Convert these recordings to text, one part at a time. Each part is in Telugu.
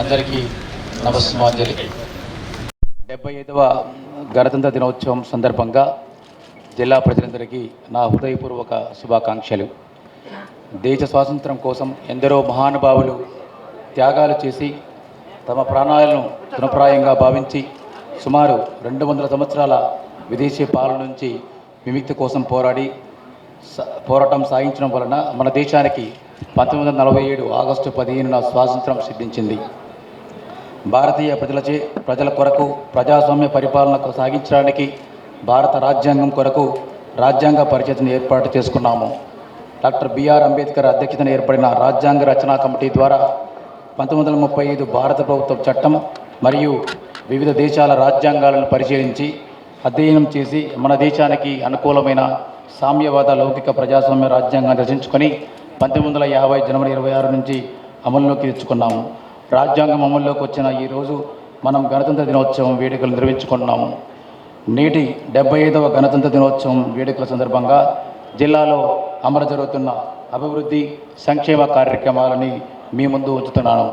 అందరికీ నమస్మాంజలి డెబ్బై ఐదవ గణతంత్ర దినోత్సవం సందర్భంగా జిల్లా ప్రజలందరికీ నా హృదయపూర్వక శుభాకాంక్షలు. దేశ స్వాతంత్రం కోసం ఎందరో మహానుభావులు త్యాగాలు చేసి తమ ప్రాణాలను తృణప్రాయంగా భావించి సుమారు రెండు వందల సంవత్సరాల విదేశీ పాలన నుంచి విముక్తి కోసం పోరాడి పోరాటం సాగించడం వలన మన దేశానికి పంతొమ్మిది వందల నలభై ఏడు ఆగస్టు పదిహేనున స్వాతంత్రం సిద్ధించింది. భారతీయ ప్రజలచే ప్రజల కొరకు ప్రజాస్వామ్య పరిపాలన సాగించడానికి భారత రాజ్యాంగం కొరకు రాజ్యాంగ పరిషత్ను ఏర్పాటు చేసుకున్నాము. డాక్టర్ బిఆర్ అంబేద్కర్ అధ్యక్షతన ఏర్పడిన రాజ్యాంగ రచనా కమిటీ ద్వారా పంతొమ్మిది వందల ముప్పై ఐదు భారత ప్రభుత్వ చట్టం మరియు వివిధ దేశాల రాజ్యాంగాలను పరిశీలించి అధ్యయనం చేసి మన దేశానికి అనుకూలమైన సామ్యవాద లౌకిక ప్రజాస్వామ్య రాజ్యాంగాన్ని రచించుకొని పంతొమ్మిది వందల యాభై జనవరి ఇరవై ఆరు నుంచి అమల్లోకి తెచ్చుకున్నాము. రాజ్యాంగం అమల్లోకి వచ్చిన ఈరోజు మనం గణతంత్ర దినోత్సవం వేడుకలు నిర్వహించుకుంటున్నాము నేటి డెబ్బై ఐదవ గణతంత్ర దినోత్సవం వేడుకల సందర్భంగా జిల్లాలో అమలు జరుగుతున్న అభివృద్ధి సంక్షేమ కార్యక్రమాలని మీ ముందు ఉంచుతున్నాను.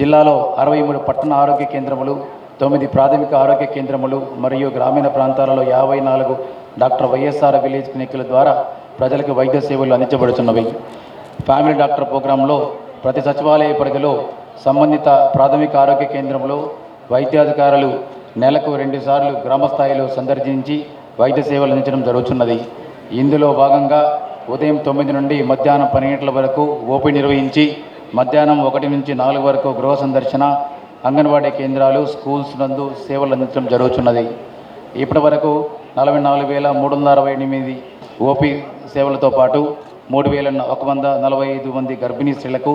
జిల్లాలో అరవై మూడు పట్టణ ఆరోగ్య కేంద్రములు తొమ్మిది ప్రాథమిక ఆరోగ్య కేంద్రములు మరియు గ్రామీణ ప్రాంతాలలో యాభై నాలుగు డాక్టర్ వైఎస్ఆర్ విలేజ్ క్లినిక్ల ద్వారా ప్రజలకు వైద్య సేవలు అందించబడుతున్నవి. ఫ్యామిలీ డాక్టర్ ప్రోగ్రాంలో ప్రతి సచివాలయ పరిధిలో సంబంధిత ప్రాథమిక ఆరోగ్య కేంద్రంలో వైద్యాధికారులు నెలకు రెండుసార్లు గ్రామస్థాయిలో సందర్శించి వైద్య సేవలు అందించడం జరుగుతున్నది. ఇందులో భాగంగా ఉదయం తొమ్మిది నుండి మధ్యాహ్నం పని గంటల వరకు ఓపీ నిర్వహించి మధ్యాహ్నం ఒకటి నుంచి నాలుగు వరకు గృహ సందర్శన అంగన్వాడీ కేంద్రాలు స్కూల్స్ నందు సేవలు అందించడం జరుగుతున్నది. ఇప్పటి వరకు నలభై నాలుగు వేల మూడు వందల అరవై ఎనిమిది ఓపీ సేవలతో పాటు మూడు వేల ఒక వంద నలభై ఐదు మంది గర్భిణీ స్త్రీలకు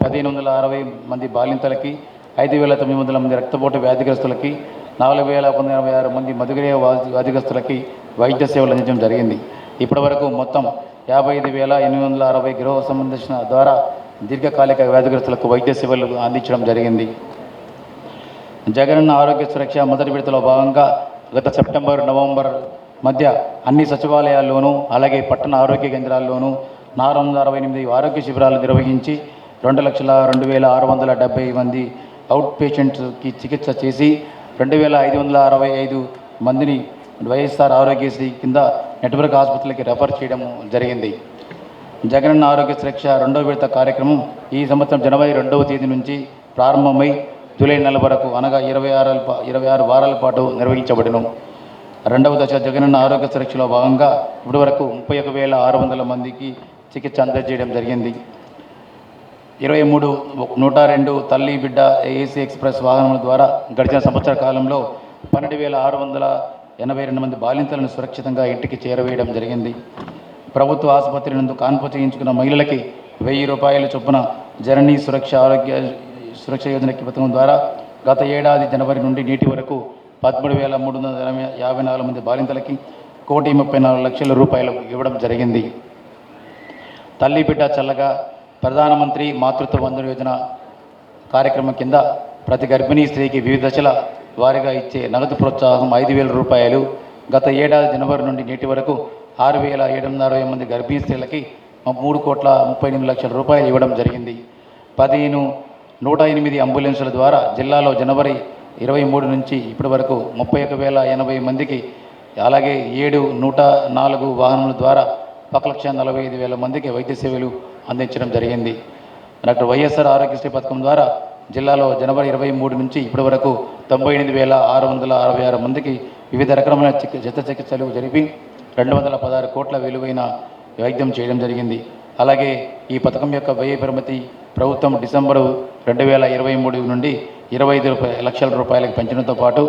పదిహేను వందల అరవై మంది బాలింతలకి ఐదు వేల తొమ్మిది వందల మంది రక్తపోటు వ్యాధిగ్రస్తులకి నాలుగు వేల ఒక వందల ఎనభై ఆరు మంది మధుగిరే వ్యాధిగ్రస్తులకి వైద్య సేవలు అందించడం జరిగింది. ఇప్పటివరకు మొత్తం యాభై ఐదు వేల ఎనిమిది వందల అరవై గృహ సంబంధించిన ద్వారా దీర్ఘకాలిక వ్యాధిగ్రస్తులకు వైద్య సేవలు అందించడం జరిగింది. జగనన్న ఆరోగ్య సురక్ష మొదటి విడతలో భాగంగా గత సెప్టెంబర్ నవంబర్ మధ్య అన్ని సచివాలయాల్లోనూ అలాగే పట్టణ ఆరోగ్య కేంద్రాల్లోనూ నాలుగు వందల అరవై ఎనిమిది ఆరోగ్య శిబిరాలు నిర్వహించి రెండు లక్షల రెండు వేల ఆరు వందల డెబ్బై మంది అవుట్ పేషెంట్స్కి చికిత్స చేసి రెండు వేల ఐదు వందల అరవై ఐదు మందిని వైఎస్ఆర్ ఆరోగ్యశ్రీ కింద నెట్వర్క్ ఆసుపత్రికి రెఫర్ చేయడం జరిగింది. జగనన్న ఆరోగ్య సురక్ష రెండవ విడత కార్యక్రమం ఈ సంవత్సరం జనవరి రెండవ తేదీ నుంచి ప్రారంభమై జూలై నెల వరకు అనగా ఇరవై ఆరు ఇరవై ఆరు వారాల పాటు నిర్వహించబడును. రెండవ దశ జగనన్న ఆరోగ్య సురక్షలో భాగంగా ఇప్పటి వరకు ముప్పై ఒక వేల ఆరు వందల మందికి చికిత్స అందజేయడం జరిగింది. ఇరవై మూడు నూట రెండు తల్లి బిడ్డ ఏసీ ఎక్స్ప్రెస్ వాహనముల ద్వారా గడిచిన సంవత్సర కాలంలో పన్నెండు వేల ఆరు వందల ఎనభై రెండు మంది బాలింతలను సురక్షితంగా ఇంటికి చేరవేయడం జరిగింది. ప్రభుత్వ ఆసుపత్రి నందు కాన్పు చేయించుకున్న మహిళలకి వెయ్యి రూపాయల చొప్పున జననీ సురక్ష ఆరోగ్య సురక్ష యోజన పథకం ద్వారా గత ఏడాది జనవరి నుండి నేటి వరకు పదమూడు వేల మూడు వందల ఎనభై యాభై నాలుగు మంది బాలింతలకి కోటి ముప్పై నాలుగు లక్షల రూపాయలు ఇవ్వడం జరిగింది. తల్లి బిడ్డ చల్లగా ప్రధానమంత్రి మాతృత్వ వందన యోజన కార్యక్రమం కింద ప్రతి గర్భిణీ స్త్రీకి వివిధ దశల వారీగా ఇచ్చే నగదు ప్రోత్సాహం ఐదు వేల రూపాయలు. గత ఏడాది జనవరి నుండి నేటి వరకు ఆరు వేల ఏడు వందల అరవై మంది గర్భిణీ స్త్రీలకి మూడు కోట్ల ముప్పై ఎనిమిది లక్షల రూపాయలు ఇవ్వడం జరిగింది. పదిహేను నూట ఎనిమిది అంబులెన్సుల ద్వారా జిల్లాలో జనవరి ఇరవై మూడు నుంచి ఇప్పటి వరకు ముప్పై ఒక వేల ఎనభై మందికి అలాగే ఏడు నూట నాలుగు వాహనముల ద్వారా ఒక లక్ష నలభై ఐదు వేల మందికి వైద్య సేవలు అందించడం జరిగింది. డాక్టర్ వైఎస్ఆర్ ఆరోగ్యశ్రీ పథకం ద్వారా జిల్లాలో జనవరి ఇరవై మూడు నుంచి ఇప్పటి వరకు తొంభై ఎనిమిది వేల ఆరు వందల అరవై ఆరు మందికి వివిధ రకమైన చికి చికిత్సలు జరిపి రెండు వందల పదహారు కోట్ల విలువైన వైద్యం చేయడం జరిగింది. అలాగే ఈ పథకం యొక్క వ్యయ పరిమితి ప్రభుత్వం డిసెంబరు రెండు వేల ఇరవై మూడు నుండి ఇరవై ఐదు రూపాయ లక్షల రూపాయలకు పెంచడంతో పాటు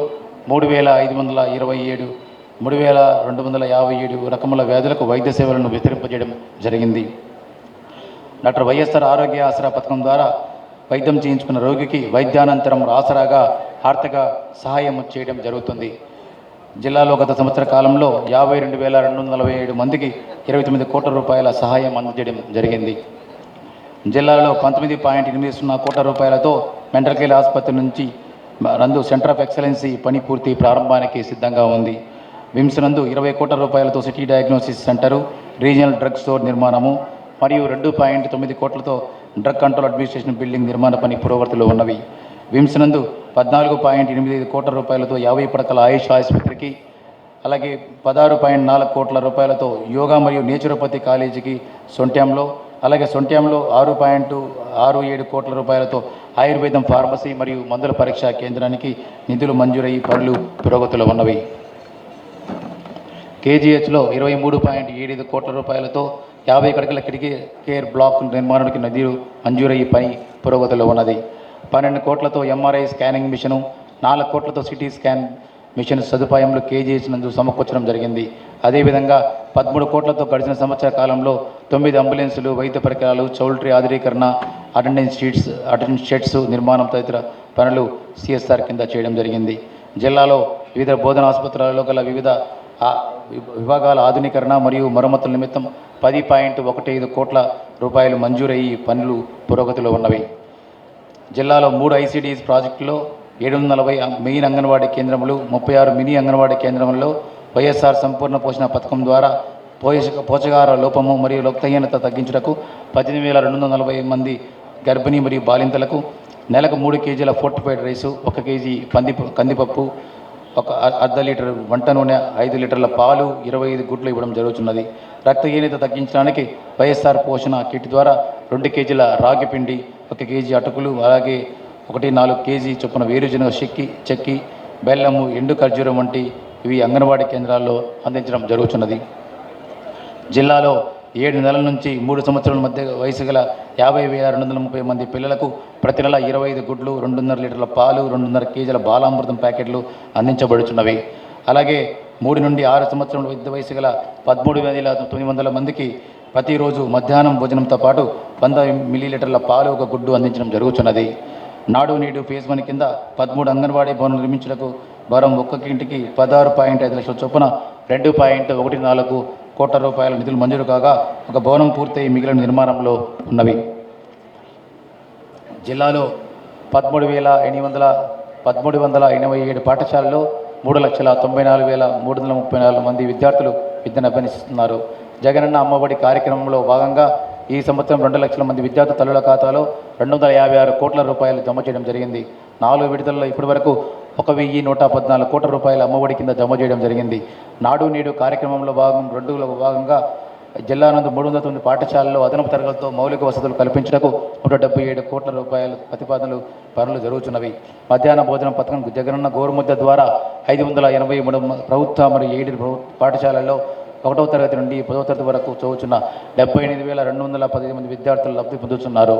మూడు వేల ఐదు వందల ఇరవై ఏడు మూడు వేల రెండు వందల యాభై ఏడు రకముల వ్యాధులకు వైద్య సేవలను విస్తరింపజేయడం జరిగింది. డాక్టర్ వైఎస్ఆర్ ఆరోగ్య ఆసరా పథకం ద్వారా వైద్యం చేయించుకున్న రోగికి వైద్యానంతరం ఆసరాగా ఆర్థిక సహాయం చేయడం జరుగుతుంది. జిల్లాలో గత సంవత్సర కాలంలో యాభై రెండు వేల రెండు వందల నలభై ఏడు మందికి ఇరవై తొమ్మిది కోట్ల రూపాయల సహాయం అందజేయడం జరిగింది. జిల్లాలో పంతొమ్మిది పాయింట్ ఎనిమిది సున్నా కోట్ల రూపాయలతో మెంటల్ కేర్ ఆసుపత్రి నుంచి నందు సెంటర్ ఆఫ్ ఎక్సలెన్సీ పని పూర్తి ప్రారంభానికి సిద్ధంగా ఉంది. విమ్స్ నందు ఇరవై కోట్ల రూపాయలతో CT diagnosis centre regional drug store నిర్మాణము మరియు రెండు పాయింట్ తొమ్మిది కోట్లతో డ్రగ్ కంట్రోల్ అడ్మినిస్ట్రేషన్ బిల్డింగ్ నిర్మాణ పని పురోగతిలో ఉన్నవి. విమ్స్ నందు పద్నాలుగు పాయింట్ ఎనిమిది ఐదు కోట్ల రూపాయలతో యాభై పడకల ఆయుష్ ఆసుపత్రికి అలాగే పదహారు పాయింట్ నాలుగు కోట్ల రూపాయలతో యోగా మరియు నేచురోపతి కాలేజీకి సొంట్యాంలో అలాగే సొంట్యాంలో ఆరు పాయింట్ ఆరు ఏడు కోట్ల రూపాయలతో ఆయుర్వేదం ఫార్మసీ మరియు మందుల పరీక్షా కేంద్రానికి నిధులు మంజూరయ్యి పనులు పురోగతిలో ఉన్నవి. కేజీహెచ్లో ఇరవై మూడు పాయింట్ ఏడు కోట్ల రూపాయలతో యాభై కడకల కిటికీ కేర్ బ్లాక్ నిర్మాణానికి నిధులు మంజూరయ్యి పని పురోగతిలో ఉన్నది. పన్నెండు కోట్లతో ఎంఆర్ఐ స్కానింగ్ మిషను నాలుగు కోట్లతో సిటీ స్కాన్ మిషన్ సదుపాయంలో కేజీహెచ్ నందు సమకూర్చడం జరిగింది. అదేవిధంగా పదమూడు కోట్లతో గడిచిన సంవత్సర కాలంలో తొమ్మిది అంబులెన్సులు వైద్య పరికరాలు చౌల్ట్రీ ఆధునీకరణ అటెండెన్స్ షీట్స్ అటెండెన్స్ షెడ్స్ నిర్మాణం తదితర పనులు సిఎస్ఆర్ కింద చేయడం జరిగింది. జిల్లాలో వివిధ బోధన ఆసుపత్రులలో గల వివిధ విభాగాల ఆధునీకరణ మరియు మరమ్మతుల నిమిత్తం పది పాయింట్ ఒకటి ఐదు కోట్ల రూపాయలు మంజూరయ్యి పనులు పురోగతిలో ఉన్నవి. జిల్లాలో మూడు ఐసీడీఎస్ ప్రాజెక్టులో ఏడు వందల నలభై మెయిన్ అంగన్వాడీ కేంద్రములు ముప్పై ఆరు మినీ అంగన్వాడీ కేంద్రములలో వైఎస్ఆర్ సంపూర్ణ పోషణ పథకం ద్వారా పోషక పోషకాహార లోపము మరియు లోక్తహీనత తగ్గించుటకు పద్దెనిమిది వేల రెండు వందల నలభై మంది గర్భిణీ మరియు బాలింతలకు నెలకు మూడు కేజీల ఫోర్టిఫైడ్ రైసు ఒక కేజీ పంది కందిపప్పు ఒక అర్ధ లీటర్ వంట నూనె ఐదు లీటర్ల పాలు ఇరవై ఐదు గుడ్లు ఇవ్వడం జరుగుతున్నది రక్తహీనత తగ్గించడానికి వైఎస్ఆర్ పోషణ కిట్ ద్వారా రెండు కేజీల రాగి పిండి ఒక కేజీ అటుకులు అలాగే ఒకటి నాలుగు కేజీ చొప్పున వేరుశనగ చెక్కి చెక్కి బెల్లము ఎండు ఖర్జూరం వంటి ఇవి అంగన్వాడీ కేంద్రాల్లో అందించడం జరుగుతున్నది జిల్లాలో ఏడు నెలల నుంచి మూడు సంవత్సరాల మధ్య వయసు గల యాభై వేల రెండు వందల ముప్పై మంది పిల్లలకు ప్రతి నెల ఇరవై ఐదు గుడ్లు రెండున్నర లీటర్ల పాలు రెండున్నర కేజీల బాలామృతం ప్యాకెట్లు అందించబడుచున్నవి. అలాగే మూడు నుండి ఆరు సంవత్సరాల విద్య వయసు గల పదమూడు వేల తొమ్మిది వందల మందికి ప్రతిరోజు మధ్యాహ్నం భోజనంతో పాటు వంద మిల్లీలీటర్ల పాలు ఒక గుడ్డు అందించడం జరుగుతున్నది నాడు నేడు ఫేజ్ వన్ కింద పదమూడు అంగన్వాడీ భవనం నిర్మించుటకు వారం ఒక్కొక్క ఇంటికి పదహారు పాయింట్ ఐదు లక్షల చొప్పున రెండు పాయింట్ ఒకటి నాలుగు కోట్ల రూపాయల నిధులు మంజూరు కాగా ఒక భవనం పూర్తయి మిగిలిన నిర్మాణంలో ఉన్నవి. జిల్లాలో పదమూడు వేల ఎనిమిది వందల పదమూడు వందల ఎనభై ఏడు పాఠశాలలో మూడు లక్షల తొంభై నాలుగు వేల మూడు వందల ముప్పై నాలుగు మంది విద్యార్థులు విద్యను అభ్యసిస్తున్నారు. జగనన్న అమ్మఒడి కార్యక్రమంలో భాగంగా ఈ సంవత్సరం రెండు లక్షల మంది విద్యార్థి తల్లుల ఖాతాలో రెండు వందల యాభై ఆరు కోట్ల రూపాయలు జమ చేయడం జరిగింది. నాలుగు విడతల్లో ఇప్పటివరకు ఒక వెయ్యి నూట పద్నాలుగు కోట్ల రూపాయల అమ్మఒడి కింద జమ చేయడం జరిగింది. నాడు నేడు కార్యక్రమంలో భాగం రెండులో భాగంగా జిల్లా నందు మూడు వందల తొమ్మిది పాఠశాలలో అదనపు తరగతులతో మౌలిక వసతులు కల్పించడకు నూట డెబ్బై ఏడు కోట్ల రూపాయల ప్రతిపాదనలు పనులు జరుగుతున్నవి మధ్యాహ్న భోజనం పథకం జగనన్న గోరుముద్ద ద్వారా ఐదు వందల ఎనభై మూడు ప్రభుత్వ మరియు ఏడు పాఠశాలల్లో ఒకటవ తరగతి నుండి పదవ తరగతి వరకు చదువుతున్న డెబ్బై ఎనిమిది వేల రెండు వందల పదిహేను మంది విద్యార్థులు లబ్ధి పొందుతున్నారు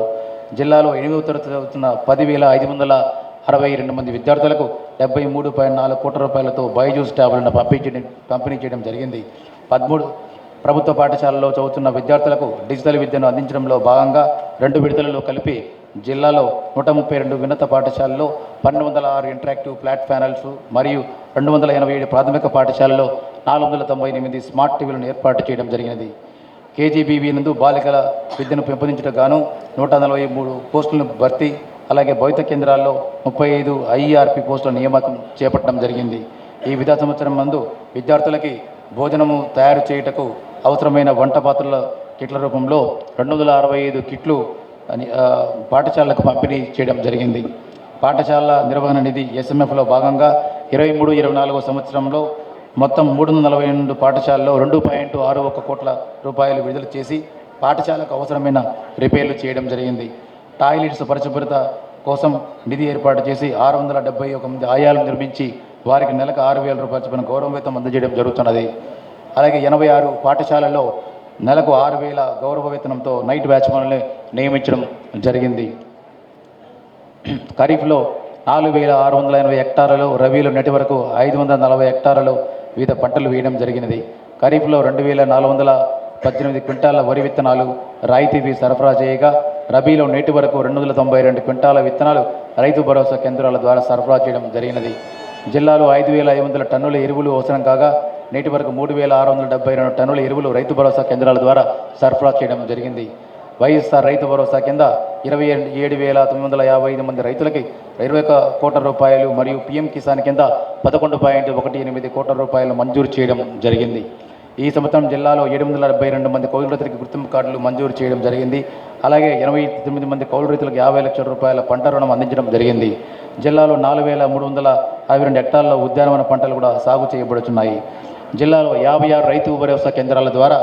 జిల్లాలో ఎనిమిదవ తరగతి చదువుతున్న పదివేల ఐదు వందల అరవై రెండు మంది విద్యార్థులకు డెబ్బై మూడు పాయింట్ నాలుగు కోట్ల రూపాయలతో బైజూస్ ట్యాబ్లను పంపించడం పంపిణీ చేయడం జరిగింది. పదమూడు ప్రభుత్వ పాఠశాలలో చదువుతున్న విద్యార్థులకు డిజిటల్ విద్యను అందించడంలో భాగంగా రెండు విడతలలో కలిపి జిల్లాలో నూట ముప్పై రెండు ఉన్నత పాఠశాలలో పన్నెండు వందల ఆరు ఇంటరాక్టివ్ ఫ్లాట్ ప్యానల్స్ మరియు రెండు వందల ఎనభై ఏడు ప్రాథమిక పాఠశాలలో నాలుగు వందల తొంభై ఎనిమిది స్మార్ట్ టీవీలను ఏర్పాటు చేయడం జరిగినది. కేజీబీవీ నందు బాలికల విద్యను పెంపొందించడం గాను నూట నలభై మూడు పోస్టులను భర్తీ అలాగే భౌతిక కేంద్రాల్లో ముప్పై ఐదు ఐఈఆర్పి పోస్టుల నియామకం చేపట్టడం జరిగింది. ఈ విద్యా సంవత్సరం మందు విద్యార్థులకి భోజనము తయారు చేయుటకు అవసరమైన వంట పాత్రల కిట్ల రూపంలో రెండు వందల అరవై ఐదు కిట్లు అని, పాఠశాలలకు పంపిణీ చేయడం జరిగింది. పాఠశాల నిర్వహణ నిధి ఎస్ఎంఎఫ్లో భాగంగా ఇరవై మూడు ఇరవై నాలుగో సంవత్సరంలో మొత్తం మూడు వందల నలభై రెండు పాఠశాలలో రెండు పాయింట్ ఆరు ఒక కోట్ల రూపాయలు విడుదల చేసి పాఠశాలకు అవసరమైన రిపేర్లు చేయడం జరిగింది. టాయిలెట్స్ పరిశుభ్రత కోసం నిధి ఏర్పాటు చేసి ఆరు వందల డెబ్బై ఒక మంది ఆయాలు నిర్మించి వారికి నెలకు ఆరు వేల రూపాయల చొప్పున గౌరవ వేతం అందజేయడం జరుగుతున్నది. అలాగే ఎనభై ఆరు పాఠశాలల్లో నెలకు ఆరు వేల గౌరవ వేతనంతో నైట్ వాచ్మెన్లు నియమించడం జరిగింది. ఖరీఫ్లో నాలుగు వేల ఆరు వందల ఎనభై హెక్టార్లలో రబీలో నెటి వరకు ఐదు వందల నలభై హెక్టార్లలో వివిధ పంటలు వేయడం జరిగినది. ఖరీఫ్లో రెండు వేల నాలుగు వందల పద్దెనిమిది క్వింటాల వరి విత్తనాలు రాయితీవి సరఫరా చేయగా రబీలో నేటి వరకు రెండు వందల తొంభై రెండు క్వింటాల విత్తనాలు రైతు భరోసా కేంద్రాల ద్వారా సరఫరా చేయడం జరిగినది. జిల్లాలో ఐదు వేల ఐదు వందల టన్నుల ఎరువులు అవసరం కాగా నేటి వరకు మూడు వేల ఆరు వందల డెబ్బై రెండు టన్నుల ఎరువులు రైతు భరోసా కేంద్రాల ద్వారా సరఫరా చేయడం జరిగింది. వైఎస్ఆర్ రైతు భరోసా కింద ఇరవై ఏడు వేల తొమ్మిది వందల యాభై ఐదు మంది రైతులకి ఇరవై ఒక కోట్ల రూపాయలు మరియు పిఎం కిసాన్ కింద పదకొండు పాయింట్ ఒకటి ఎనిమిది కోట్ల రూపాయలు మంజూరు చేయడం జరిగింది. ఈ సంవత్సరం జిల్లాలో ఏడు వందల డెబ్బై రెండు మంది కోవిడ్కి గుర్తింపు కార్డులు మంజూరు చేయడం జరిగింది. అలాగే ఎనభై తొమ్మిది మంది కౌలు రైతులకు యాభై లక్షల రూపాయల పంట రుణం అందించడం జరిగింది. జిల్లాలో నాలుగు వేల మూడు వందల అరవై రెండు హెక్టార్లలో ఉద్యానవన పంటలు కూడా సాగు చేయబడుతున్నాయి జిల్లాలో యాభై ఆరు రైతు భరోసా కేంద్రాల ద్వారా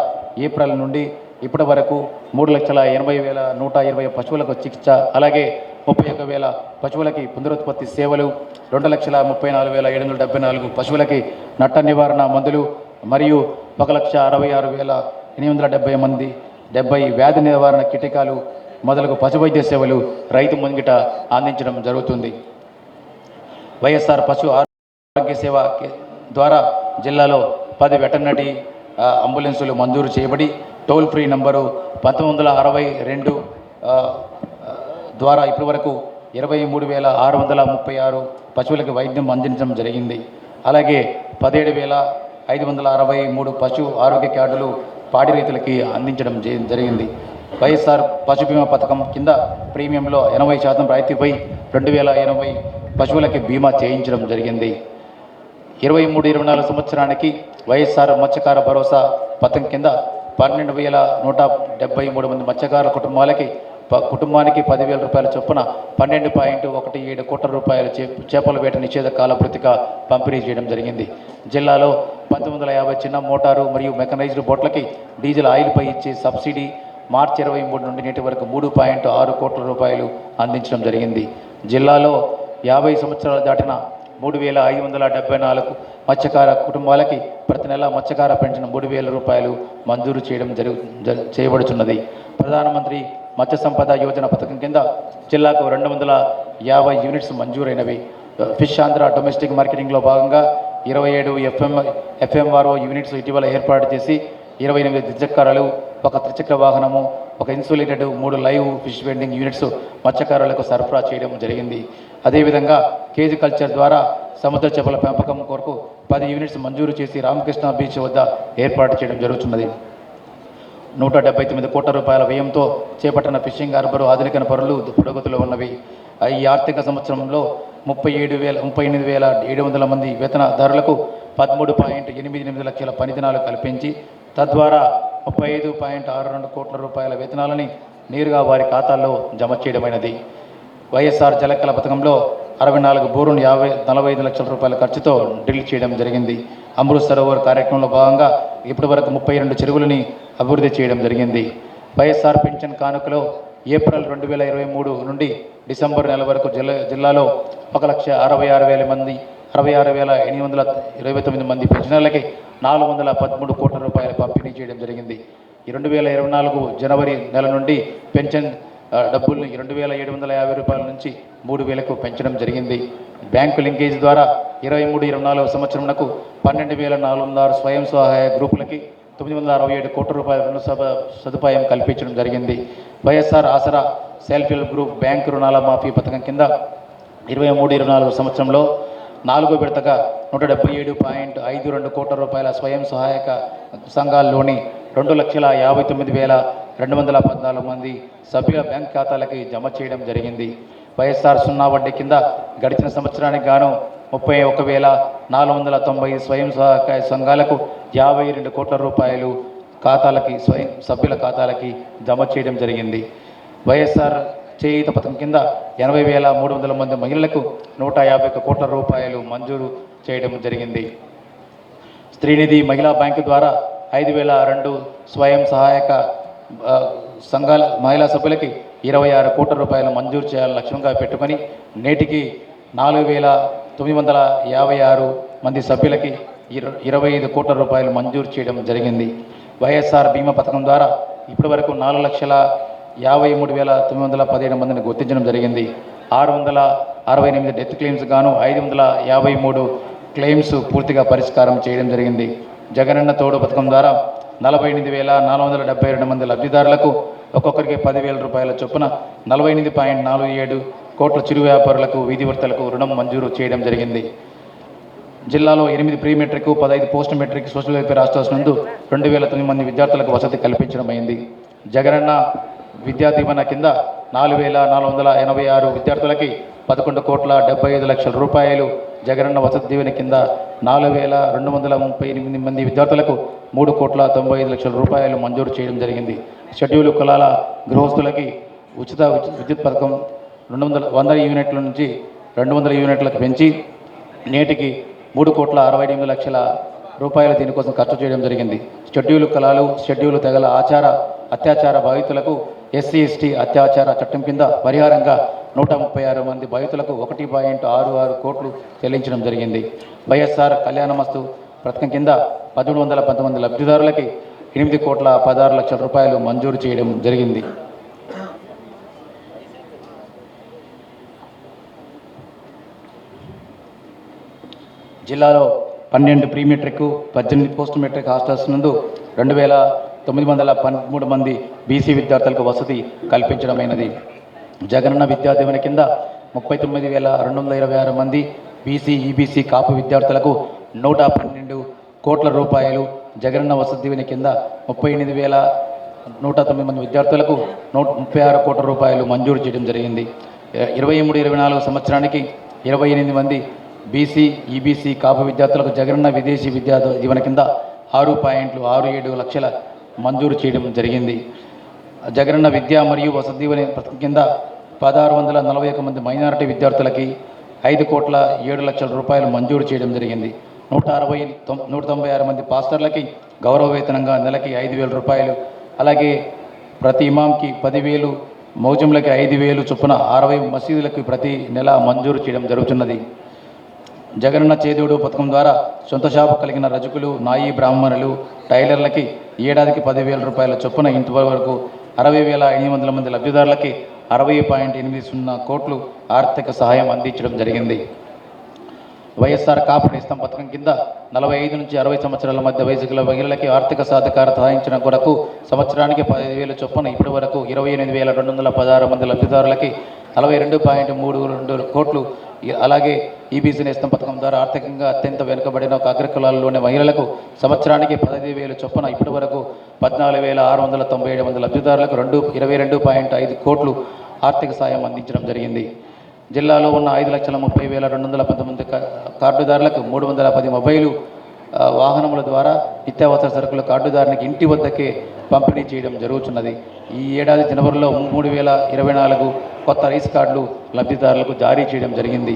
ఏప్రిల్ నుండి ఇప్పటి వరకు మూడు లక్షల ఎనభై వేల నూట ఇరవై పశువులకు చికిత్స అలాగే ముప్పై ఒక్క వేల పశువులకి పునరుత్పత్తి సేవలు రెండు లక్షల ముప్పై నాలుగు వేల ఏడు వందల డెబ్బై నాలుగు పశువులకి నట్ట నివారణ మందులు మరియు ఒక లక్ష అరవై ఆరు వేల ఎనిమిది వందల డెబ్బై మంది డెబ్బై వ్యాధి నివారణ కిటికాలు మొదలగు పశు వైద్య సేవలు రైతు ముంగిట అందించడం జరుగుతుంది. వైఎస్ఆర్ పశు ఆరోగ్య సేవ ద్వారా జిల్లాలో పది వెటర్నరీ అంబులెన్సులు మంజూరు చేయబడి టోల్ ఫ్రీ నంబరు పంతొమ్మిది వందల అరవై రెండు ద్వారా ఇప్పటి వరకు ఇరవై మూడు వేల ఆరు వందల ముప్పై ఆరు పశువులకు వైద్యం అందించడం జరిగింది. అలాగే పదిహేడు వేల ఐదు వందల అరవై మూడు పశు ఆరోగ్య కార్డులు పాడి రైతులకి అందించడం జరిగింది. వైఎస్ఆర్ పశు బీమా పథకం కింద ప్రీమియంలో ఎనభై శాతం రాయితీపై రెండు వేల ఎనభై పశువులకి బీమా చేయించడం జరిగింది. ఇరవై మూడు ఇరవై నాలుగు సంవత్సరానికి వైఎస్ఆర్ మత్స్యకార భరోసా పథకం కింద పన్నెండు వేల నూట డెబ్బై మూడు మంది మత్స్యకారుల కుటుంబాలకి కుటుంబానికి పదివేల రూపాయల చొప్పున పన్నెండు పాయింట్ ఒకటి ఏడు కోట్ల రూపాయల చేపల వేట నిషేధ కాల పంపిణీ చేయడం జరిగింది. జిల్లాలో పంతొమ్మిది వందల యాభై చిన్న మోటారు మరియు మెకనైజ్డ్ బోట్లకి డీజిల్ ఆయిల్పై ఇచ్చే సబ్సిడీ మార్చి ఇరవై మూడు నుండి నేటి వరకు మూడు పాయింట్ ఆరు కోట్ల రూపాయలు అందించడం జరిగింది. జిల్లాలో యాభై సంవత్సరాలు దాటిన మూడు వేల ఐదు వందల డెబ్బై నాలుగు మత్స్యకార కుటుంబాలకి ప్రతి నెల మత్స్యకార పెన్షన్ మూడు వేల రూపాయలు మంజూరు చేయడం జరుగు జ- చేయబడుచున్నది. ప్రధానమంత్రి మత్స్య సంపద యోజన పథకం కింద జిల్లాకు రెండు వందల యాభై యూనిట్స్ మంజూరైనవి. ఫిష్ ఆంధ్ర డొమెస్టిక్ మార్కెటింగ్లో భాగంగా ఇరవై ఏడు ఎఫ్ఎం ఎఫ్ఎంఆర్ఓ యూనిట్స్ ఇటీవల ఏర్పాటు చేసి ఇరవై ఎనిమిది ద్విచక్రాలు ఒక త్రిచక్ర వాహనము ఒక ఇన్సులేటెడ్ మూడు లైవ్ ఫిష్ వెండింగ్ యూనిట్స్ మత్స్యకారులకు సరఫరా చేయడం జరిగింది. అదేవిధంగా కేజీ కల్చర్ ద్వారా సముద్ర చేపల పెంపకం కొరకు పది యూనిట్స్ మంజూరు చేసి రామకృష్ణ బీచ్ వద్ద ఏర్పాటు చేయడం జరుగుతున్నది. నూట డెబ్బై తొమ్మిది కోట్ల రూపాయల వ్యయంతో చేపట్టిన ఫిషింగ్ హార్బర్ ఆధునిక పనులు పురోగతిలో ఉన్నవి. ఈ ఆర్థిక సంవత్సరంలో ముప్పై ఏడు వేల ముప్పై ఎనిమిది వేల ఏడు వందల మంది వేతనదారులకు పదమూడు పాయింట్ ఎనిమిది ఎనిమిది లక్షల పనిదినాలు కల్పించి తద్వారా ముప్పై ఐదు పాయింట్ ఆరు రెండు కోట్ల రూపాయల వేతనాలని నేరుగా వారి ఖాతాల్లో జమ చేయడమైనది. వైఎస్ఆర్ జలకళ పథకంలో అరవై నాలుగు బోరును యాభై నలభై ఐదు లక్షల రూపాయల ఖర్చుతో డ్రిల్ చేయడం జరిగింది. అమృత్ సరోవర్ కార్యక్రమంలో భాగంగా ఇప్పటి వరకు ముప్పై రెండు చెరువులని అభివృద్ధి చేయడం జరిగింది. వైఎస్ఆర్ పెన్షన్ కానుకలో ఏప్రిల్ రెండు వేల ఇరవై మూడు నుండి డిసెంబర్ నెల వరకు జిల్లా జిల్లాలో ఒక లక్ష అరవై ఆరు వేల మంది అరవై ఆరు వేల ఎనిమిది వందల ఇరవై తొమ్మిది మంది పెన్షనర్లకి నాలుగు వందల పదమూడు కోట్ల రూపాయలు పంపిణీ చేయడం జరిగింది. రెండు వేల ఇరవై నాలుగు జనవరి నెల నుండి పెన్షన్ డబ్బుల్ని రెండు వేల ఏడు వందల యాభై రూపాయల నుంచి మూడు వేలకు పెంచడం జరిగింది. బ్యాంకు లింకేజ్ ద్వారా ఇరవై మూడు ఇరవై నాలుగు సంవత్సరంకు పన్నెండు వేల నాలుగు వందల ఆరు స్వయం సహాయ గ్రూపులకి తొమ్మిది వందల అరవై ఏడు కోట్ల రూపాయల రుణ సభ సదుపాయం కల్పించడం జరిగింది. YSR Asara self help group bank రుణాల మాఫీ పథకం కింద ఇరవై మూడు ఇరవై నాలుగు సంవత్సరంలో నాలుగో విడతగా నూట డెబ్బై ఏడు పాయింట్ ఐదు రెండు కోట్ల రూపాయల స్వయం సహాయక సంఘాల్లోని రెండు లక్షల యాభై తొమ్మిది వేల రెండు వందల పద్నాలుగు మంది సభ్యుల బ్యాంక్ ఖాతాలకి జమ చేయడం జరిగింది. వైఎస్ఆర్ సున్నా వడ్డీ కింద గడిచిన సంవత్సరానికి గాను ముప్పై ఒక వేల నాలుగు వందల తొంభై స్వయం సహాయక సంఘాలకు యాభై రెండు కోట్ల రూపాయలు ఖాతాలకి స్వయం సభ్యుల ఖాతాలకి జమ చేయడం జరిగింది. వైఎస్ఆర్ చేయూత పథకం కింద ఎనభై వేల మూడు వందల మంది మహిళలకు నూట యాభై ఒక్క కోట్ల రూపాయలు మంజూరు చేయడం జరిగింది. స్త్రీనిధి మహిళా బ్యాంకు ద్వారా ఐదు వేల రెండు స్వయం సహాయక సంఘాల మహిళా సభ్యులకి ఇరవై ఆరు కోట్ల రూపాయలు మంజూరు చేయాలని లక్ష్యంగా పెట్టుకొని నేటికి నాలుగు వేల తొమ్మిది వందల యాభై ఆరు మంది సభ్యులకి ఇరవై ఐదు కోట్ల రూపాయలు మంజూరు చేయడం జరిగింది. వైఎస్ఆర్ బీమా పథకం ద్వారా ఇప్పటి వరకు నాలుగు లక్షల యాభై మూడు వేల తొమ్మిది వందల పదిహేడు మందిని గుర్తించడం జరిగింది. ఆరు వందల అరవై ఎనిమిది డెత్ క్లెయిమ్స్ గాను ఐదు వందల యాభై మూడు క్లెయిమ్స్ పూర్తిగా పరిష్కారం చేయడం జరిగింది. జగనన్న తోడు పథకం ద్వారా నలభై ఎనిమిది వేల నాలుగు వందల డెబ్బై రెండు మంది లబ్ధిదారులకు ఒక్కొక్కరికి పదివేల రూపాయల చొప్పున నలభై ఎనిమిది పాయింట్ నాలుగు ఏడు కోట్ల చిరు వ్యాపారులకు వీధివర్తలకు రుణం మంజూరు చేయడం జరిగింది. జిల్లాలో ఎనిమిది ప్రీ మెట్రిక్ పదహైదు post matric social welfare hostels నందు రెండు వేల తొమ్మిది మంది విద్యార్థులకు వసతి కల్పించడం అయింది జగనన్న విద్యా దీవెన కింద నాలుగు వేల నాలుగు వందల ఎనభై ఆరు విద్యార్థులకి పదకొండు కోట్ల డెబ్బై ఐదు లక్షల రూపాయలు జగనన్న వసతి దీవెన కింద నాలుగు వేల రెండు వందల ముప్పై ఎనిమిది మంది విద్యార్థులకు మూడు కోట్ల తొంభై ఐదు లక్షల రూపాయలు మంజూరు చేయడం జరిగింది. షెడ్యూల్ కులాల గృహస్థులకి ఉచిత విద్యుత్ పథకం రెండు వందల వంద యూనిట్ల నుంచి రెండు వందల యూనిట్లకు పెంచి నేటికి మూడు కోట్ల అరవై ఎనిమిది లక్షల రూపాయలు దీనికోసం ఖర్చు చేయడం జరిగింది. షెడ్యూల్ కులాలు షెడ్యూల్ తెగల ఆచార అత్యాచార బాధితులకు ఎస్సీ ఎస్టీ అత్యాచార చట్టం కింద పరిహారంగా నూట ముప్పై ఆరు మంది బాధితులకు ఒకటి పాయింట్ ఆరు ఆరు కోట్లు చెల్లించడం జరిగింది. వైఎస్ఆర్ కళ్యాణమస్తు పథకం కింద పదమూడు వందల పంతొమ్మిది లబ్ధిదారులకి ఎనిమిది కోట్ల పదహారు లక్షల రూపాయలు మంజూరు చేయడం జరిగింది. జిల్లాలో పన్నెండు ప్రీ మెట్రిక్ పద్దెనిమిది పోస్ట్ మెట్రిక్ హాస్టల్స్ నందు రెండు వేల తొమ్మిది వందల పదమూడు మంది బీసీ విద్యార్థులకు వసతి కల్పించడమైనది. జగనన్న విద్యా దీవెన కింద ముప్పై తొమ్మిది వేల రెండు వందల ఇరవై ఆరు మంది బీసీ ఈబీసీ కాపు విద్యార్థులకు నూట పన్నెండు కోట్ల రూపాయలు జగనన్న వసతి దీవెన కింద ముప్పై ఎనిమిది వేల నూట తొమ్మిది మంది విద్యార్థులకు నూట ముప్పై ఆరు కోట్ల రూపాయలు మంజూరు చేయడం జరిగింది. ఇరవై మూడు ఇరవై నాలుగు సంవత్సరానికి ఇరవై ఎనిమిది మంది బీసీ ఈబీసీ కాపు విద్యార్థులకు జగనన్న విదేశీ విద్యా దీవెన కింద ఆరు పాయింట్లు ఆరు ఏడు లక్షల మంజూరు చేయడం జరిగింది. జగనన్న విద్య మరియు వసతి పథకం కింద పదహారు వందల నలభై ఒక మంది మైనారిటీ విద్యార్థులకి ఐదు కోట్ల ఏడు లక్షల రూపాయలు మంజూరు చేయడం జరిగింది. నూట అరవై నూట తొంభై ఆరు మంది పాస్టర్లకి గౌరవ వేతనంగా నెలకి ఐదు వేల రూపాయలు అలాగే ప్రతి ఇమాంకి పదివేలు మౌజంలకి ఐదు వేలు చొప్పున అరవై మసీదులకు ప్రతి నెల మంజూరు చేయడం జరుగుతున్నది. జగనన్న చేదోడు పథకం ద్వారా సొంత షాపు కలిగిన రజకులు నాయి బ్రాహ్మణులు టైలర్లకి ఏడాదికి పదివేల రూపాయల చొప్పున ఇంటి వరకు అరవై వేల ఎనిమిది వందల మంది లబ్ధిదారులకి అరవై పాయింట్ ఎనిమిది సున్నా కోట్లు ఆర్థిక సహాయం అందించడం జరిగింది. వైఎస్ఆర్ కాపు నేస్తం పథకం కింద నలభై ఐదు నుంచి అరవై సంవత్సరాల మధ్య వయసు గల మహిళలకి ఆర్థిక సాధికార సాధించిన కొరకు సంవత్సరానికి పదిహేను వేల చొప్పున ఇప్పటి వరకు ఇరవై ఎనిమిది వేల రెండు వందల పదహారు మంది లబ్ధిదారులకి నలభై రెండు పాయింట్ మూడు రెండు కోట్లు. అలాగే ఈబీసీ నేస్తం పథకం ద్వారా ఆర్థికంగా అత్యంత వెనుకబడిన ఒక అగ్రకులాల్లోని మహిళలకు సంవత్సరానికి పదహైదు వేల చొప్పున ఇప్పటి వరకు పద్నాలుగు వేల ఆరు వందల తొంభై ఏడు మంది లబ్ధిదారులకు రెండు ఇరవై రెండు పాయింట్ ఐదు కోట్లు ఆర్థిక సాయం అందించడం జరిగింది. జిల్లాలో ఉన్న ఐదు లక్షల ముప్పై వేల రెండు వందల పంతొమ్మిది కార్డుదారులకు మూడు వందల పది మొబైలు వాహనముల ద్వారా నిత్యావసర సరుకులు కార్డుదారునికి ఇంటి వద్దకే పంపిణీ చేయడం జరుగుతున్నది. ఈ ఏడాది జనవరిలో మూడు వేల ఇరవై నాలుగు కొత్త రైస్ కార్డులు లబ్ధిదారులకు జారీ చేయడం జరిగింది.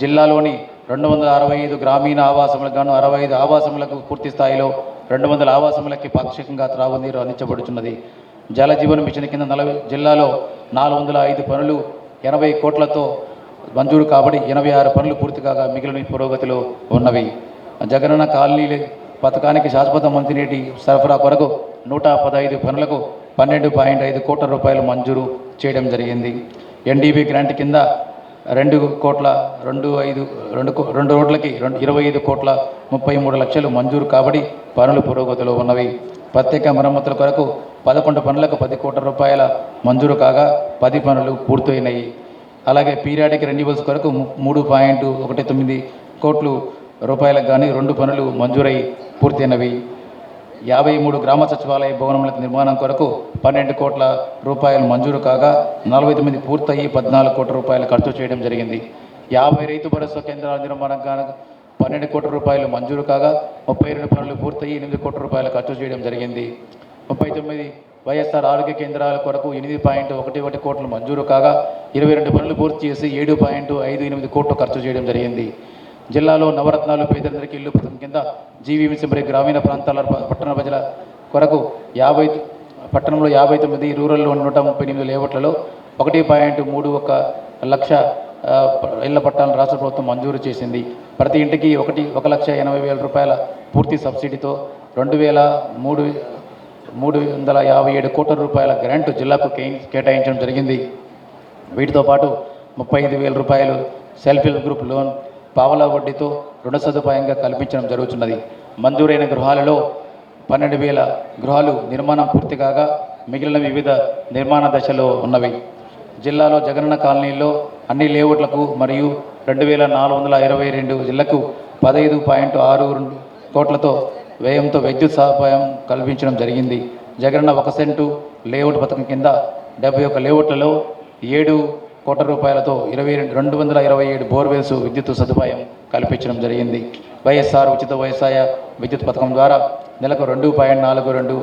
జిల్లాలోని రెండు వందల అరవై ఐదు గ్రామీణ ఆవాసములకు గాను అరవై ఐదు ఆవాసములకు పూర్తి స్థాయిలో రెండు వందల ఆవాసములకి పాక్షికంగా త్రాగునీరు అందించబడుతున్నది జల జీవన మిషన్ కింద నలభై జిల్లాలో నాలుగు వందల ఐదు పనులు ఎనభై కోట్లతో మంజూరు కాబడి ఎనభై ఆరు పనులు పూర్తి కాగా మిగిలిన పురోగతిలో ఉన్నవి. జగనన్న కాలనీల పథకానికి శాశ్వత మంచినీటి సరఫరా కొరకు నూట పదహైదు పనులకు పన్నెండు పాయింట్ ఐదు కోట్ల రూపాయలు మంజూరు చేయడం జరిగింది. ఎన్డీబీ గ్రాంట్ కింద రెండు కోట్ల రెండు ఐదు రెండు కో- రెండు రోడ్లకి రెండు ఇరవై ఐదు కోట్ల ముప్పై మూడు లక్షలు మంజూరు కాబడి పనులు పురోగతిలో ఉన్నవి. ప్రత్యేక మరమ్మతుల కొరకు పదకొండు పనులకు పది కోట్ల రూపాయల మంజూరు కాగా పది పనులు పూర్తయినాయి. అలాగే పీరియాడిక్ రెన్యూవల్స్ కొరకు మూడు పాయింట్ ఒకటి తొమ్మిది కోట్లు రూపాయలకు కానీ రెండు పనులు మంజూరై పూర్తయినవి. యాభై మూడు గ్రామ సచివాలయ భవనముల నిర్మాణం కొరకు పన్నెండు కోట్ల రూపాయలు మంజూరు కాగా నలభై తొమ్మిది పూర్తయి పద్నాలుగు కోట్ల రూపాయలు ఖర్చు చేయడం జరిగింది. యాభై రైతు భరోసా కేంద్రాల నిర్మాణం కాగా పన్నెండు కోట్ల రూపాయలు మంజూరు కాగా ముప్పై రెండు పనులు పూర్తయి ఎనిమిది కోట్ల రూపాయలు ఖర్చు చేయడం జరిగింది. ముప్పై తొమ్మిది వైఎస్ఆర్ ఆరోగ్య కేంద్రాల కొరకు ఎనిమిది పాయింట్ ఒకటి ఒకటి కోట్లు మంజూరు కాగా ఇరవై రెండు పనులు పూర్తి చేసి ఏడు పాయింట్ ఐదు ఎనిమిది కోట్లు ఖర్చు చేయడం జరిగింది. జిల్లాలో నవరత్నాలు పేదలందరికీ ఇల్లు పథకం కింద జీవీఎంసీ గ్రామీణ ప్రాంతాల పట్టణ ప్రజల కొరకు యాభై పట్టణంలో యాభై తొమ్మిది రూరల్లో నూట ముప్పై ఎనిమిది లేఅవుట్లలో ఒకటి పాయింట్ మూడు ఒక లక్ష ఇళ్ళ పట్టాలను రాష్ట్ర ప్రభుత్వం మంజూరు చేసింది. ప్రతి ఇంటికి ఒకటి ఒక లక్ష ఎనభై వేల రూపాయల పూర్తి సబ్సిడీతో రెండు వేల మూడు మూడు వందల యాభై ఏడు కోట్ల రూపాయల గ్రాంట్ జిల్లాకు కేటాయించడం జరిగింది. వీటితో పాటు ముప్పై ఐదు వేల రూపాయలు సెల్ఫ్ హెల్ప్ గ్రూప్ లోన్ పావలా వడ్డీతో రుణ సదుపాయంగా కల్పించడం జరుగుతున్నది. మంజూరైన గృహాలలో పన్నెండు వేల గృహాలు నిర్మాణం పూర్తి కాగా మిగిలిన వివిధ నిర్మాణ దశలో ఉన్నవి. జిల్లాలో జగనన్న కాలనీలో అన్ని లేఅవుట్లకు మరియు రెండు వేల నాలుగు వందల ఇరవై రెండు జిల్లకు పదహైదు పాయింట్ ఆరు రెండు కోట్లతో వ్యయంతో విద్యుత్ సదుపాయం కల్పించడం జరిగింది. జగనన్న ఒక సెంటు లేఅవుట్ పథకం కింద డెబ్బై ఒక్క లేఅవుట్లలో ఏడు కోట్ల రూపాయలతో ఇరవై రెండు రెండు వందల ఇరవై ఏడు బోర్వెల్స్ విద్యుత్ సదుపాయం కల్పించడం జరిగింది. వైఎస్ఆర్ ఉచిత వ్యవసాయ విద్యుత్ పథకం ద్వారా నెలకు రెండు పాయింట్ నాలుగు రెండు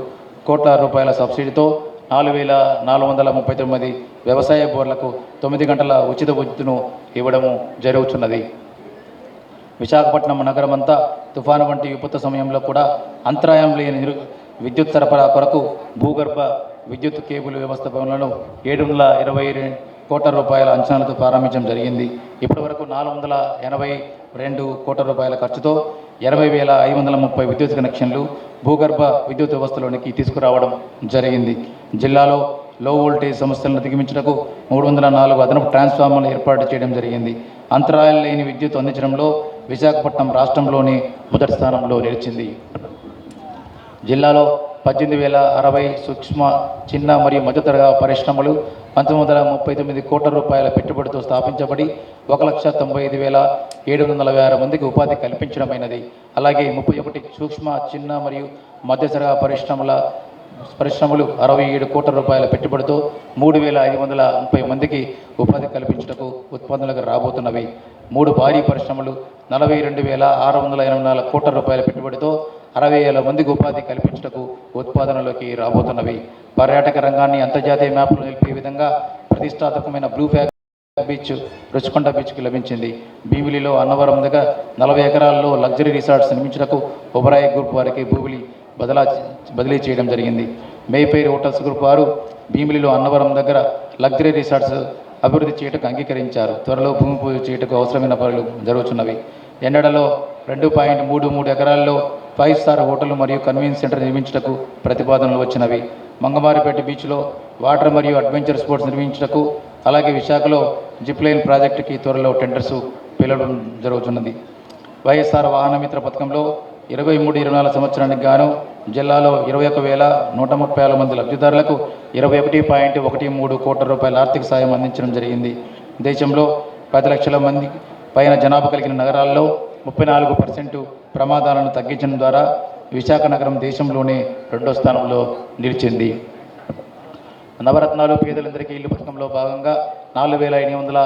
కోట్ల రూపాయల సబ్సిడీతో నాలుగు వేల నాలుగు వందల ముప్పై తొమ్మిది వ్యవసాయ బోర్లకు తొమ్మిది గంటల ఉచిత విద్యుత్తును ఇవ్వడము జరుగుతున్నది. విశాఖపట్నం నగరమంతా తుఫాను వంటి విపత్తు సమయంలో కూడా అంతరాయం లేని విద్యుత్ సరఫరా కొరకు భూగర్భ విద్యుత్ కేబుల్ వ్యవస్థ పనులను ఏడు వందల ఇరవై కోట్ల రూపాయల అంచనాలతో ప్రారంభించడం జరిగింది. ఇప్పటివరకు నాలుగు వందల ఎనభై రెండు కోట్ల రూపాయల ఖర్చుతో ఎనభై వేల ఐదు వందల ముప్పై విద్యుత్ కనెక్షన్లు భూగర్భ విద్యుత్ వ్యవస్థలోనికి తీసుకురావడం జరిగింది. జిల్లాలో లో వోల్టేజ్ సమస్యలను దిగమించడానికి మూడు వందల నాలుగు అదనపు ట్రాన్స్ఫార్మర్లు ఏర్పాటు చేయడం జరిగింది. అంతరాయాలు లేని విద్యుత్ అందించడంలో విశాఖపట్నం రాష్ట్రంలోని మొదటి స్థానంలో నిలిచింది. జిల్లాలో పద్దెనిమిది వేల అరవై సూక్ష్మ చిన్న మరియు మధ్యతరగతి పరిశ్రమలు పంతొమ్మిది వందల ముప్పై తొమ్మిది కోట్ల రూపాయల పెట్టుబడితో స్థాపించబడి ఒక లక్ష తొంభై ఐదు వేల ఏడు వందల నలభై ఆరు మందికి ఉపాధి కల్పించడమైనది. అలాగే ముప్పై ఒకటి సూక్ష్మ చిన్న మరియు మధ్యతరహా పరిశ్రమల పరిశ్రమలు అరవై ఏడు కోట్ల రూపాయల పెట్టుబడితో మూడు వేల ఐదు వందల ముప్పై మందికి ఉపాధి కల్పించటకు ఉత్పత్తులకు రాబోతున్నవి. మూడు భారీ పరిశ్రమలు నలభై రెండు వేల ఆరు వందల ఎనభై నాలుగు కోట్ల రూపాయల పెట్టుబడితో అరవై వేల మందికి ఉపాధి కల్పించుటకు ఉత్పాదనలోకి రాబోతున్నవి. పర్యాటక రంగాన్ని అంతర్జాతీయ మ్యాప్లో నిలిపే విధంగా ప్రతిష్టాత్మకమైన బ్లూ ఫ్యాక్ బీచ్ రుచికొండ బీచ్కి లభించింది. భీమిలిలో అన్నవరం దగ్గర నలభై ఎకరాల్లో లగ్జరీ రిసార్ట్స్ నిర్మించడానికి ఒబరాయి గ్రూప్ వారికి భూమిని బదలా బదిలీ చేయడం జరిగింది. మేపేర్ హోటల్స్ గ్రూప్ వారు భీమిలిలో అన్నవరం దగ్గర లగ్జరీ రిసార్ట్స్ అభివృద్ధి చేయటకు అంగీకరించారు. త్వరలో భూమి పూజ చేయటకు అవసరమైన పనులు జరుగుతున్నవి ఎన్నడలో రెండు పాయింట్ మూడు మూడు ఎకరాల్లో ఫైవ్ స్టార్ హోటల్ మరియు కన్వీనియన్స్ సెంటర్ నిర్మించటకు ప్రతిపాదనలు వచ్చినవి. మంగమారిపేట బీచ్లో వాటర్ మరియు అడ్వెంచర్ స్పోర్ట్స్ నిర్మించటకు అలాగే విశాఖలో జిప్లైన్ ప్రాజెక్టుకి త్వరలో టెండర్స్ పిలవడం జరుగుతున్నది. వైఎస్ఆర్ వాహనమిత్ర పథకంలో ఇరవై మూడు ఇరవై నాలుగు సంవత్సరానికి గాను జిల్లాలో ఇరవై ఒక వేల నూట ముప్పై ఆరు మంది లబ్ధిదారులకు ఇరవై ఒకటి పాయింట్ ఒకటి మూడు కోట్ల రూపాయల ఆర్థిక సాయం అందించడం జరిగింది. దేశంలో పది లక్షల మంది పైన జనాభా కలిగిన నగరాల్లో ముప్పై నాలుగు పర్సెంటు ప్రమాదాలను తగ్గించడం ద్వారా విశాఖ నగరం దేశంలోనే రెండో స్థానంలో నిలిచింది. నవరత్నాలు పేదలందరికీ ఇల్లు పథకంలో భాగంగా నాలుగు వేల ఎనిమిది వందల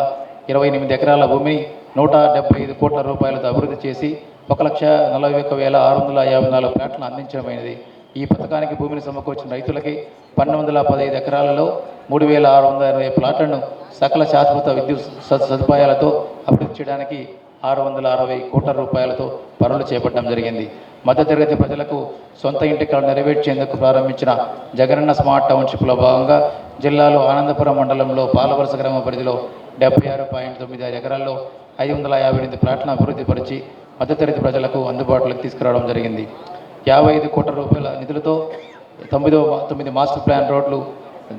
ఇరవై ఎనిమిది ఎకరాల భూమిని నూట డెబ్బై ఐదు కోట్ల రూపాయలతో అభివృద్ధి చేసి ఒక లక్ష నలభై ఒక్క వేల ఆరు వందల యాభై నాలుగు ప్లాట్లను అందించడమైనది. ఈ పథకానికి భూమిని సమకూర్చిన రైతులకి పన్నెండు వందల పదహైదు ఎకరాలలో మూడు వేల ఆరు వందల ఇరవై ప్లాట్లను సకల శాశ్వత విద్యుత్ సదుపాయాలతో అభివృద్ధి చేయడానికి ఆరు వందల అరవై కోట్ల రూపాయలతో పనులు చేపట్టడం జరిగింది. మధ్యతరగతి ప్రజలకు సొంత ఇంటి కళ నెరవేర్చేందుకు ప్రారంభించిన జగనన్న స్మార్ట్ టౌన్షిప్లో భాగంగా జిల్లాలో ఆనందపురం మండలంలో పాలవలస గ్రామ పరిధిలో డెబ్బై ఆరు పాయింట్ తొమ్మిది ఐదు ఎకరాల్లో ఐదు వందల యాభై ఎనిమిది ప్లాట్లను అభివృద్ధిపరిచి మధ్యతరగతి ప్రజలకు అందుబాటులోకి తీసుకురావడం జరిగింది. యాభై ఐదు కోట్ల రూపాయల నిధులతో తొమ్మిదో తొమ్మిది మాస్టర్ ప్లాన్ రోడ్లు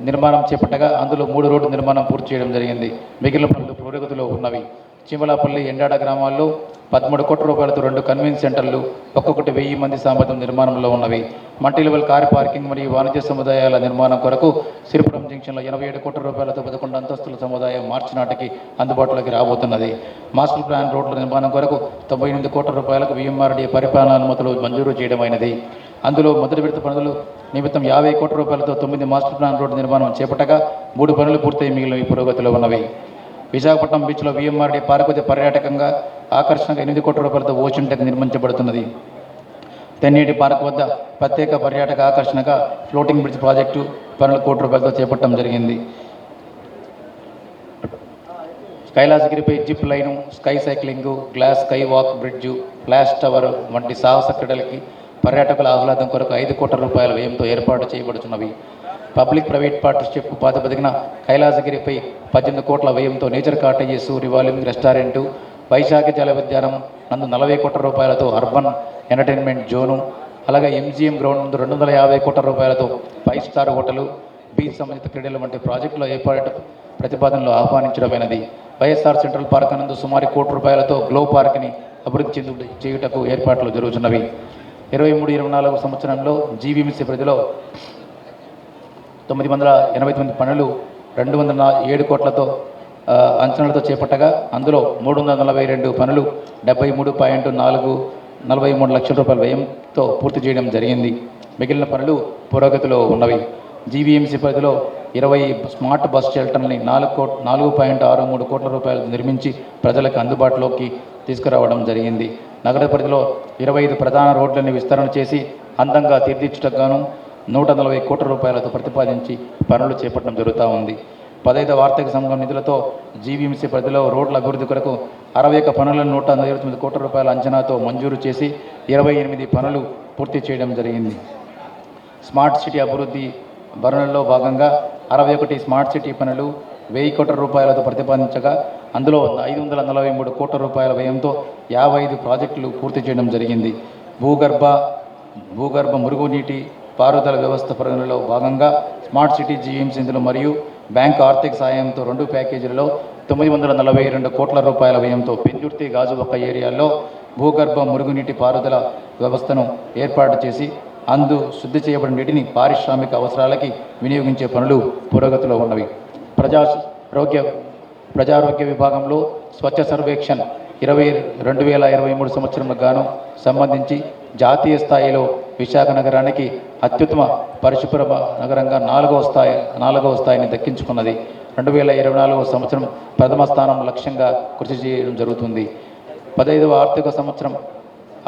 నిర్మాణం చేపట్టగా అందులో మూడు రోడ్లు నిర్మాణం పూర్తి చేయడం జరిగింది. మిగిలిన పనులు పురోగతిలో ఉన్నవి. చిమలాపల్లి ఎండాడ గ్రామాల్లో పదమూడు కోట్ల రూపాయలతో రెండు కన్వీన్స్ సెంటర్లు ఒక్కొక్కటి వెయ్యి మంది సామర్థ్యం నిర్మాణంలో ఉన్నవి. మల్టీ లెవెల్ కార్ పార్కింగ్ మరియు వాణిజ్య సముదాయాల నిర్మాణం కొరకు సిరిపురం జంక్షన్లో ఎనభై ఏడు కోట్ల రూపాయలతో పదకొండు అంతస్తుల సముదాయం మార్చి నాటికి అందుబాటులోకి రాబోతున్నది. మాస్టర్ ప్లాన్ రోడ్ల నిర్మాణం కొరకు తొంభై ఎనిమిది కోట్ల రూపాయలకు విఎంఆర్డీ పరిపాలన అనుమతులు మంజూరు చేయడమైనది. అందులో మొదటి విడత పనులు నిమిత్తం యాభై కోట్ల రూపాయలతో తొమ్మిది మాస్టర్ ప్లాన్ రోడ్డు నిర్మాణం చేపట్టగా మూడు పనులు పూర్తయి మిగిలిన పురోగతిలో ఉన్నవి. విశాఖపట్నం బీచ్లో విఎంఆర్డీ పార్వతి పర్యాటకంగా ఆకర్షణగా ఎనిమిది కోట్ల రూపాయలతో ఓషన్ టెక్ నిర్మించబడుతున్నది. తెన్నేటి పార్క్ వద్ద ప్రత్యేక పర్యాటక ఆకర్షణగా ఫ్లోటింగ్ బ్రిడ్జ్ ప్రాజెక్టు పనులు కోటి రూపాయలతో చేపట్టడం జరిగింది. కైలాసగిరిపై zip line sky cycling glass sky walk bridge flash tower వంటి సాహస క్రీడలకి పర్యాటకుల ఆహ్లాదం కొరకు ఐదు కోట్ల రూపాయల వ్యయంతో ఏర్పాటు చేయబడుతున్నవి. పబ్లిక్ ప్రైవేట్ పార్ట్నర్షిప్ ప్రాతిపదికన కైలాసగిరిపై పద్దెనిమిది కోట్ల వ్యయంతో nature cottages revolving restaurant Vaisakha జల ఉద్యానం నందు నలభై కోట్ల రూపాయలతో అర్బన్ ఎంటర్టైన్మెంట్ జోను అలాగే ఎంజీఎం గ్రౌండ్ నందు రెండు వందల యాభై కోట్ల రూపాయలతో ఫైవ్ స్టార్ హోటలు బీచ్ సంబంధిత క్రీడలు వంటి ప్రాజెక్టుల ఏర్పాటు ప్రతిపాదనలు ఆహ్వానించడమైనది. వైఎస్ఆర్ సెంట్రల్ పార్క్ నందు సుమారు కోటి రూపాయలతో గ్లో పార్క్ని అభివృద్ధి చెందు చేయుటకు ఏర్పాట్లు జరుగుతున్నవి. ఇరవై మూడు ఇరవై నాలుగు సంవత్సరంలో జీవీఎంసీ పరిధిలో తొమ్మిది వందల ఎనభై తొమ్మిది పనులు రెండు వందల ఏడు కోట్లతో అంచనాలతో చేపట్టగా అందులో మూడు వందల నలభై రెండు పనులు డెబ్బై మూడు పాయింట్ నాలుగు నలభై మూడు లక్షల రూపాయల వ్యయంతో పూర్తి చేయడం జరిగింది. మిగిలిన పనులు పురోగతిలో ఉన్నవి. జీవీఎంసీ పరిధిలో ఇరవై స్మార్ట్ బస్ షెల్టర్ని నాలుగు కోట్ నాలుగు పాయింట్ ఆరు మూడు కోట్ల రూపాయలు నిర్మించి ప్రజలకు అందుబాటులోకి తీసుకురావడం జరిగింది. నగర పరిధిలో ఇరవై ఐదు ప్రధాన రోడ్లని విస్తరణ చేసి అందంగా తీర్చిదిద్దుటకు గాను నూట నలభై కోట్ల రూపాయలతో ప్రతిపాదించి పనులు చేపట్టడం జరుగుతూ ఉంది. పదైదవ ఆర్థిక సంఘం నిధులతో జీవీఎంసీ పరిధిలో రోడ్ల అభివృద్ధి కొరకు అరవై ఒక్క పనులను నూట ఇరవై తొమ్మిది కోట్ల రూపాయల అంచనాతో మంజూరు చేసి ఇరవై ఎనిమిది పనులు పూర్తి చేయడం జరిగింది. స్మార్ట్ సిటీ అభివృద్ధి భరణలో భాగంగా అరవై ఒకటి స్మార్ట్ సిటీ పనులు వెయ్యి కోట్ల రూపాయలతో ప్రతిపాదించగా అందులో ఐదు వందల నలభై మూడు కోట్ల రూపాయల వ్యయంతో యాభై ఐదు ప్రాజెక్టులు పూర్తి చేయడం జరిగింది. భూగర్భ భూగర్భ మురుగునీటి పారుదల వ్యవస్థ పరిగణలో భాగంగా స్మార్ట్ సిటీ జీఎంసీలు మరియు బ్యాంకు ఆర్థిక సాయంతో రెండు ప్యాకేజీలలో తొమ్మిది వందల నలభై రెండు కోట్ల రూపాయల వ్యయంతో పెందుర్తి గాజువక్క ఏరియాలో భూగర్భ మురుగునీటి పారుదల వ్యవస్థను ఏర్పాటు చేసి అందు శుద్ధి చేయబడిన నీటిని పారిశ్రామిక అవసరాలకి వినియోగించే పనులు పురోగతిలో ఉన్నవి. ప్రజారోగ్య ప్రజారోగ్య విభాగంలో స్వచ్ఛ సర్వేక్షణ్ ఇరవై రెండు వేల ఇరవై మూడు సంవత్సరంలో గాను సంబంధించి జాతీయ స్థాయిలో విశాఖ నగరానికి అత్యుత్తమ పరిశుభ్ర నగరంగా నాలుగవ స్థాయి నాలుగవ స్థాయిని దక్కించుకున్నది. రెండు వేల ఇరవై నాలుగవ సంవత్సరం ప్రథమ స్థానం లక్ష్యంగా కృషి చేయడం జరుగుతుంది. పదహైదవ ఆర్థిక సంవత్సరం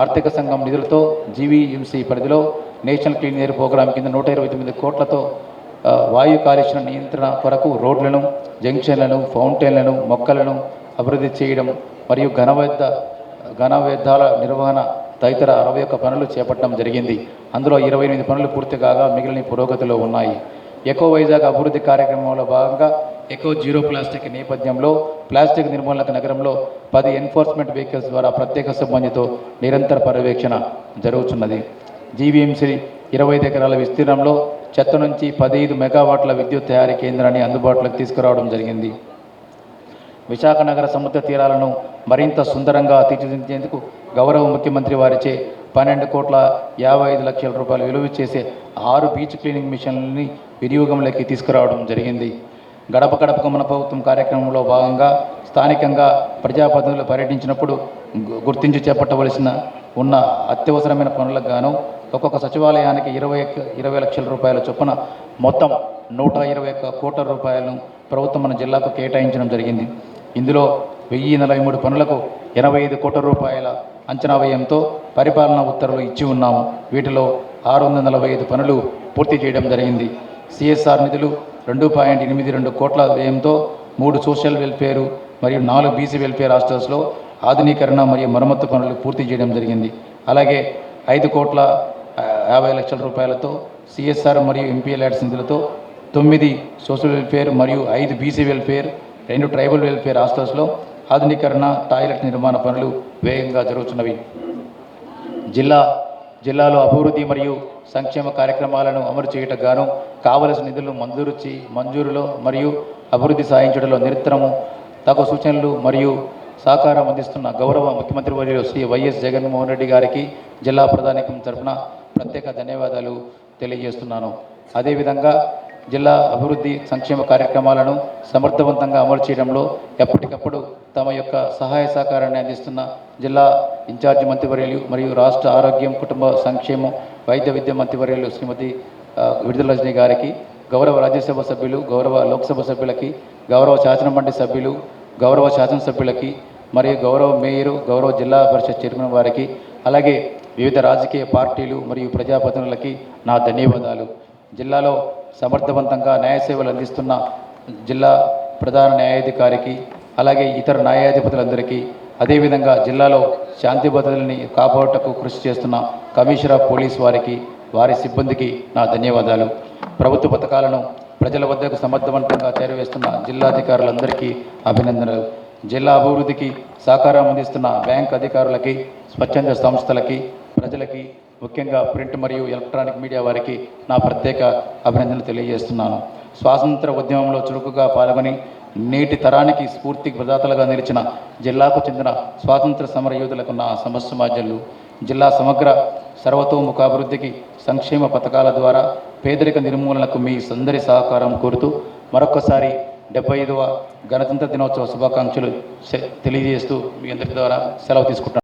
ఆర్థిక సంఘం నిధులతో జీవీఎంసీ పరిధిలో నేషనల్ క్లీన్ ఎయిర్ ప్రోగ్రాం కింద నూట ఇరవై తొమ్మిది కోట్లతో వాయు కాలుష్య నియంత్రణ కొరకు రోడ్లను జంక్షన్లను ఫౌంటైన్లను మొక్కలను అభివృద్ధి చేయడం మరియు ఘన వ్యర్థ ఘన వ్యర్థాల నిర్వహణ తదితర అరవై ఒక్క పనులు చేపట్టడం జరిగింది. అందులో ఇరవై ఎనిమిది పనులు పూర్తి కాగా మిగిలిన పురోగతిలో ఉన్నాయి. ఎకో వైజాగ్ అభివృద్ధి కార్యక్రమంలో భాగంగా ఎకో జీరో ప్లాస్టిక్ నేపథ్యంలో ప్లాస్టిక్ నిర్మూలనకు నగరంలో పది ఎన్ఫోర్స్మెంట్ వెహికల్స్ ద్వారా ప్రత్యేక సిబ్బందితో నిరంతర పర్యవేక్షణ జరుగుతున్నది. జీవీఎంసీ ఇరవై ఐదు ఎకరాల విస్తీర్ణంలో చెత్త నుంచి పదహైదు మెగావాట్ల విద్యుత్ తయారీ కేంద్రాన్ని అందుబాటులోకి తీసుకురావడం జరిగింది. విశాఖ నగర సముద్ర తీరాలను మరింత సుందరంగా తీర్చిదిద్దేందుకు గౌరవ ముఖ్యమంత్రి వారిచే పన్నెండు కోట్ల యాభై ఐదు లక్షల రూపాయలు విలువ చేసే ఆరు బీచ్ క్లీనింగ్ మిషన్లని వినియోగంలోకి తీసుకురావడం జరిగింది. గడప గడపకు మన ప్రభుత్వం కార్యక్రమంలో భాగంగా స్థానికంగా ప్రజాప్రతినిధులు పర్యటించినప్పుడు గుర్తించి చేపట్టవలసిన ఉన్న అత్యవసరమైన పనులకు గాను ఒక్కొక్క సచివాలయానికి ఇరవై ఇరవై లక్షల రూపాయల చొప్పున మొత్తం నూట ఇరవై ఒక్క కోట్ల రూపాయలను ప్రభుత్వం మన జిల్లాకు కేటాయించడం జరిగింది. ఇందులో వెయ్యి నలభై మూడు పనులకు ఎనభై ఐదు కోట్ల రూపాయల అంచనా వ్యయంతో పరిపాలనా ఉత్తర్వులు ఇచ్చి ఉన్నాము. వీటిలో ఆరు వందల నలభై ఐదు పనులు పూర్తి చేయడం జరిగింది. సిఎస్ఆర్ నిధులు రెండు పాయింట్ ఎనిమిది రెండు కోట్ల వ్యయంతో మూడు సోషల్ వెల్ఫేరు మరియు నాలుగు బీసీ వెల్ఫేర్ హాస్టల్స్లో ఆధునీకరణ మరియు మరమ్మతు పనులు పూర్తి చేయడం జరిగింది. అలాగే ఐదు కోట్ల యాభై లక్షల రూపాయలతో సిఎస్ఆర్ మరియు ఎంపీఎల్ఆర్స్ నిధులతో తొమ్మిది సోషల్ వెల్ఫేర్ మరియు ఐదు బీసీ వెల్ఫేర్ రెండు ట్రైబల్ వెల్ఫేర్ హాస్టల్స్లో ఆధునీకరణ టాయిలెట్ నిర్మాణ పనులు వేగంగా జరుగుతున్నవి. జిల్లా జిల్లాలో అభివృద్ధి మరియు సంక్షేమ కార్యక్రమాలను అమలు చేయటం గాను కావలసిన నిధులు మంజూరు చే మంజూరులో మరియు అభివృద్ధి సాధించడంలో నిరంతరము తగు సూచనలు మరియు సహకారం అందిస్తున్న గౌరవ ముఖ్యమంత్రి వర్యులు శ్రీ వైఎస్ జగన్మోహన్ రెడ్డి గారికి జిల్లా ప్రధానికం తరఫున ప్రత్యేక ధన్యవాదాలు తెలియజేస్తున్నాను. అదేవిధంగా జిల్లా అభివృద్ధి సంక్షేమ కార్యక్రమాలను సమర్థవంతంగా అమలు చేయడంలో ఎప్పటికప్పుడు తమ యొక్క సహాయ సహకారాన్ని అందిస్తున్న జిల్లా ఇన్ఛార్జి మంత్రివర్యులు మరియు రాష్ట్ర ఆరోగ్యం కుటుంబ సంక్షేమం వైద్య విద్య మంత్రివర్యులు శ్రీమతి ఆ, విడుదల గారికి గౌరవ రాజ్యసభ సభ్యులు గౌరవ లోక్సభ సభ్యులకి గౌరవ శాసనమండలి సభ్యులు గౌరవ శాసనసభ్యులకి మరియు గౌరవ మేయరు గౌరవ జిల్లా పరిషత్ చైర్మన్ వారికి అలాగే వివిధ రాజకీయ పార్టీలు మరియు ప్రజాప్రతినిధులకి నా ధన్యవాదాలు. జిల్లాలో సమర్థవంతంగా న్యాయ సేవలు అందిస్తున్న జిల్లా ప్రధాన న్యాయాధికారికి అలాగే ఇతర న్యాయాధిపతులందరికీ అదేవిధంగా జిల్లాలో శాంతి భద్రతల్ని కాపాడుటకు కృషి చేస్తున్న కమిషనర్ ఆఫ్ పోలీస్ వారికి వారి సిబ్బందికి నా ధన్యవాదాలు. ప్రభుత్వ పథకాలను ప్రజల వద్దకు సమర్థవంతంగా చేరవేస్తున్న జిల్లాధికారులందరికీ అభినందనలు. జిల్లా అభివృద్ధికి సహకారం అందిస్తున్న బ్యాంక్ అధికారులకి స్వచ్ఛంద సంస్థలకి ప్రజలకి ముఖ్యంగా ప్రింట్ మరియు ఎలక్ట్రానిక్ మీడియా వారికి నా ప్రత్యేక అభినందనలు తెలియజేస్తున్నాను. స్వాతంత్ర ఉద్యమంలో చురుకుగా పాల్గొని నేటి తరానికి స్ఫూర్తి ప్రదాతలుగా నిలిచిన జిల్లాకు చెందిన స్వాతంత్ర సమర యోధులకు నా సమస్యమాజలు జిల్లా సమగ్ర సర్వతోముఖాభివృద్ధికి సంక్షేమ పథకాల ద్వారా పేదరిక నిర్మూలనకు మీ సందరి సహకారం కోరుతూ మరొకసారి డెబ్బై ఐదవ గణతంత్ర దినోత్సవ శుభాకాంక్షలు తెలియజేస్తూ మీ అందరి ద్వారా సెలవు తీసుకుంటాను